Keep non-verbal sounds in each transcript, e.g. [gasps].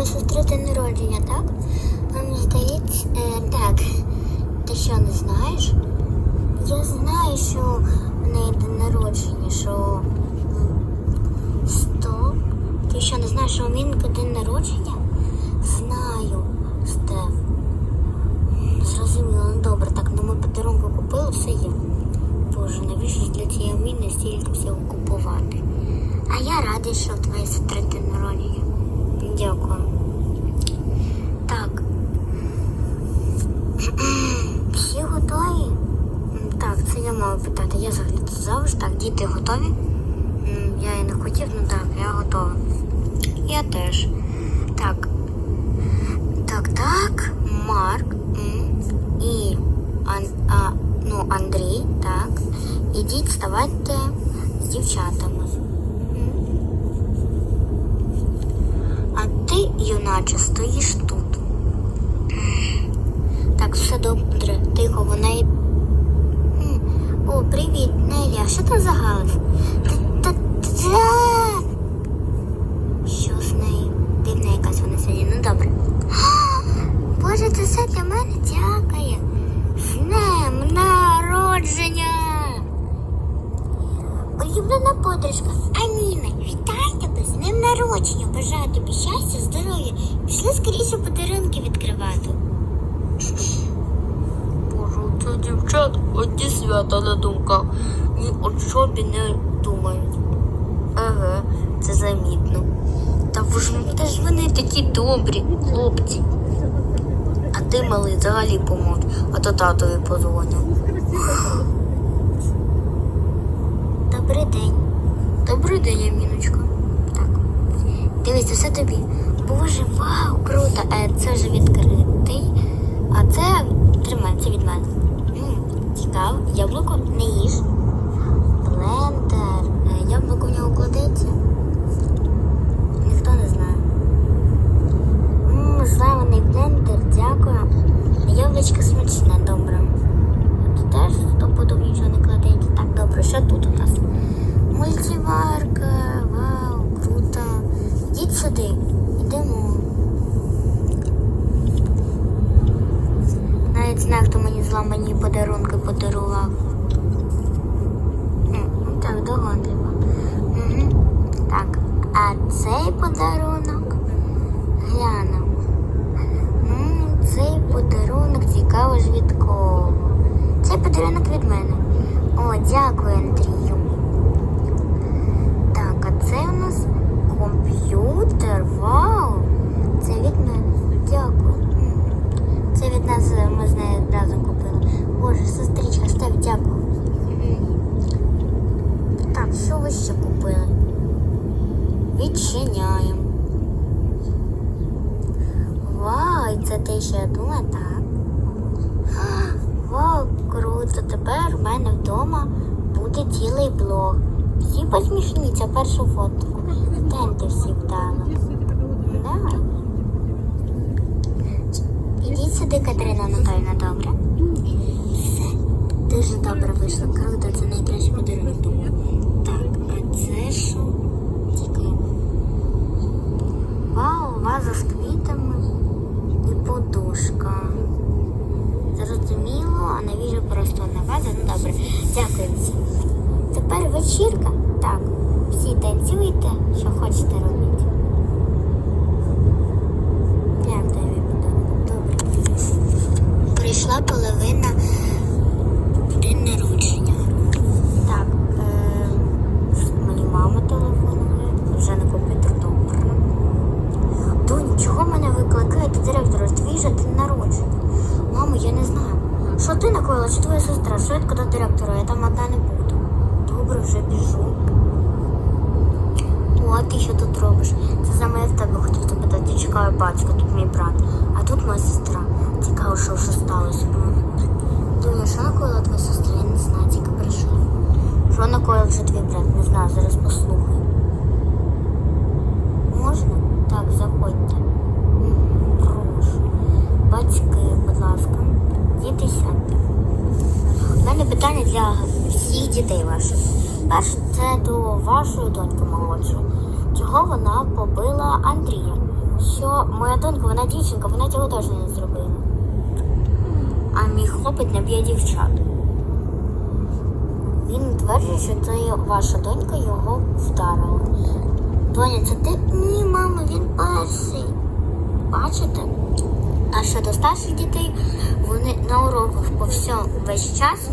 твоєї сестри день народження, так? Мені здається, е, так. Ти що не знаєш? Я знаю, що в неї день народження, що м, Стоп. Ти що не знаєш, що у Мінка день народження? Знаю, Стеф. Зрозуміло, ну добре, так, ну ми подарунку купили, все є. Боже, навіщо для цієї міни стільки всього купувати? А я радий, що в твоєї сестри день народження. Дякую. Так. Всі готові? М, Так, це я маю питати. Я взагалі завжди так, діти готові? Я і не хотів, ну так, я готова. Я теж. Так. Так, так. Марк і Ан, а, ну, Андрій, так. Ідіть, вставайте з дівчатами. А ти, юначе, стоїш тут. Так, все добре, тихо, вона й. О, привіт, Неля, що там за галас? Та, та, та... Що з нею? Дивна якась вона сьогодні, ну добре. [gasps] Боже, це все для мене дякує. З днем народження! Улюблена подружка Аніна, вітаю тебе з днем народження. Бажаю тобі щастя, здоров'я. Пішли скоріше подарунки відкривати. Це дівчат одні свята на думках. І от собі не думають. Еге, це замітно. Та ж та ж вони такі добрі, хлопці. А ти, малий, взагалі помовч, а то татові позвонив. Добрий день. Добрий день, Аміночка. Так. Дивись, все тобі. Боже, вау, круто. Е, це вже відкритий. А це тримай, це від мене. Цікаво. Яблуко не їж. Блендер. Е, яблуко в нього кладеться. Ніхто не знає. Мм, славний блендер, дякую. Яблучко смачне, добре. Тут теж стопудов нічого не кладеться. Так, добре, що тут у нас? Мультиварка, вау, круто. Йдіть сюди, йдемо. Навіть знаю, хто мені подарунки подарував. Ну Так, догадливо. Мгм. Так, а цей подарунок глянемо. Цей подарунок цікаво ж від кого. Цей подарунок від мене. О, дякую, Андрію. Так, а це у нас комп'ютер. Вау! Це від мене. Дякую. М. Це від нас е, ми з нею разом купили. Боже, сестричка, став дякую. Так, що ви ще купили? Відчиняємо. Вау, це те, що я думала, так. [gasps] Вау, круто. Тепер в мене вдома буде цілий блог. Всі посмішніться першу фотку. Стенти всі вдали. Да. Ідіть сюди, Катерина Анатольовна, добре? Дуже добре вийшло. Круто, це найкращий думаю. Так, а це що? Цікаво. Вау, ваза з квітами і подушка. Зрозуміло, а навіщо просто одна ваза? Ну добре, дякую всім. Тепер вечірка. Так, всі танцюйте, що хочете робити. Як тобі подарунок? Добре. Прийшла половина день народження. Так, е, мені мама телефонує, вже на комп'ютер добре. Доню, чого мене викликають до директора? Твій же народження. Мамо, я не знаю. Що ти накоїла, чи твоя сестра? Швидко до директора, я там одна не буду. Добре, вже біжу. О, а ти що тут робиш? Це саме я в тебе хотів запитати. Чекаю батька, тут мій брат. А тут моя сестра. Цікаво, що вже сталося. Дуня, що накоїла твоя сестра? Я не знаю, тільки прийшла. Що накоїв вже твій брат? Не знаю, зараз послухаю. Можна? Так, заходьте. Батьки, будь ласка, діти сядьте. У мене питання для всіх дітей ваших. Перше, це до вашої доньки молодшої. Чого вона побила Андрія? Що моя донька, вона дівчинка, вона цього точно не зробила. А мій хлопець не б'є дівчат. Він тверджує, що це ваша донька його вдарила. Доня, це ти? Ні, мамо, він перший. Бачите? А щодо старших дітей, вони на уроках по всьому весь час,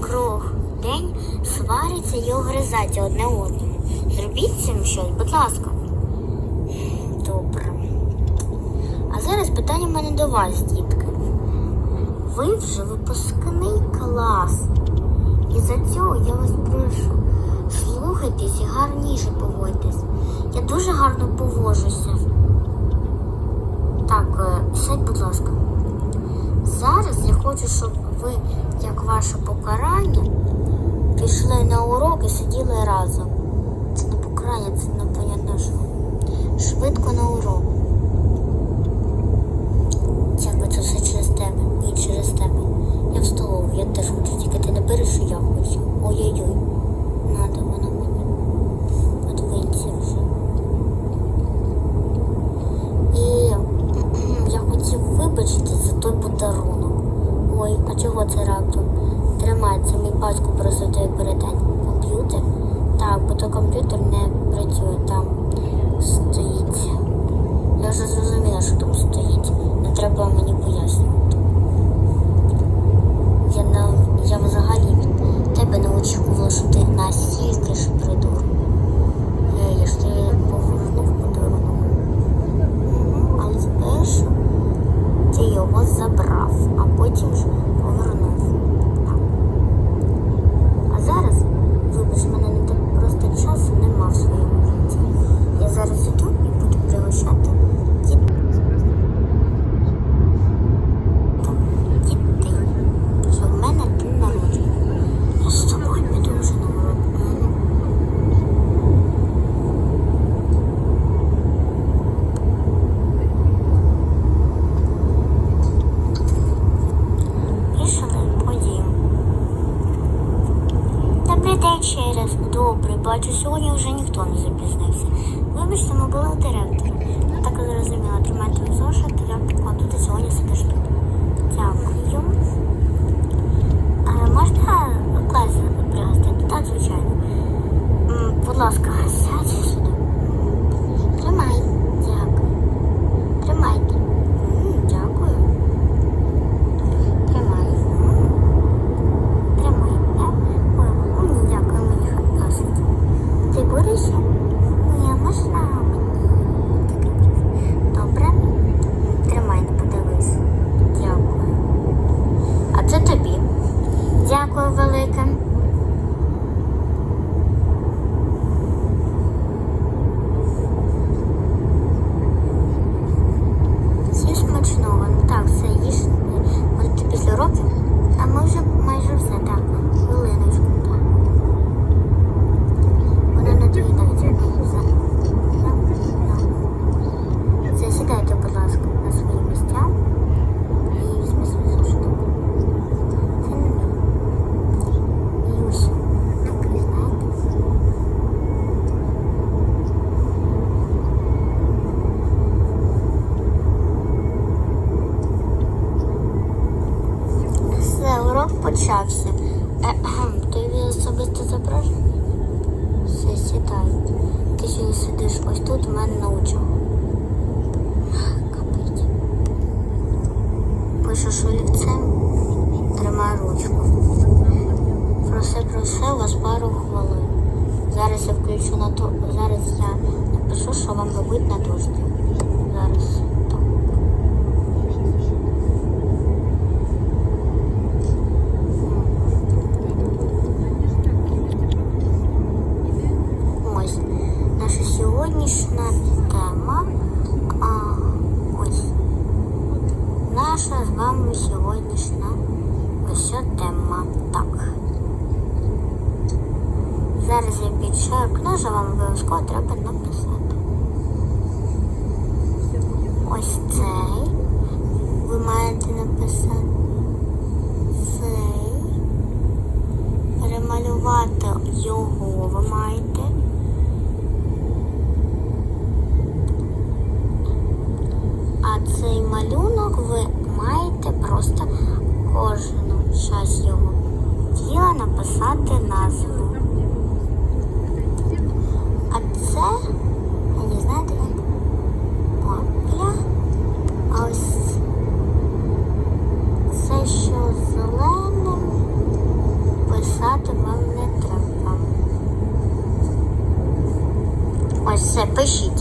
круг день сваряться і огризаються одне одному. Зробіть цим щось, будь ласка. Добре. А зараз питання в мене до вас, дітки. Ви вже випускний клас. І за цього я вас прошу. Слухайтесь і гарніше поводьтесь. Я дуже гарно поводжуся. Сядь, будь ласка. Зараз я хочу, щоб ви, як ваше покарання, пішли на урок і сиділи разом. Це не покарання, це непонятно що. Швидко на урок. Це все через тебе. Ні, через тебе. Я в столову, я теж хочу, тільки ти не береш, що я хочу. Ой-ой-ой. Ти будеш? Ні, можна мені таке Добре? Тримай, не подивись. Дякую. А це тобі. Дякую велике. Всі смачного. Ну так, все їж. Можете після років. А ми вже майже все, так. Хвилиночку, так. Вона не доїдається. Все. Так, так. Все, сідайте, будь ласка, на свої місця. І візьми свій зошит. Це не мій. І ось. Такий, знаєте. Все, урок почався. Ехем, тобі особисто запрошення? Все, сідай. Ти ще сидиш ось тут Капить. Пишеш олівцем, тримай ручку. Про все про все у вас пару хвилин. Зараз я включу на то. Зараз я напишу, що вам робити на дошці. Зараз. Так. Ось наша сьогоднішня тема. А, ось. Наша з вами сьогоднішня ось ця тема. Так. Підчеркну, що вам обов'язково треба написати. Ось цей. Ви маєте написати. Цей. Перемалювати його ви маєте. А цей малюнок ви маєте просто кожну часть його тіла написати назву. А це, я не знаю, як папля. А ось це, що зеленим, писати вам не треба. Ось це пишіть.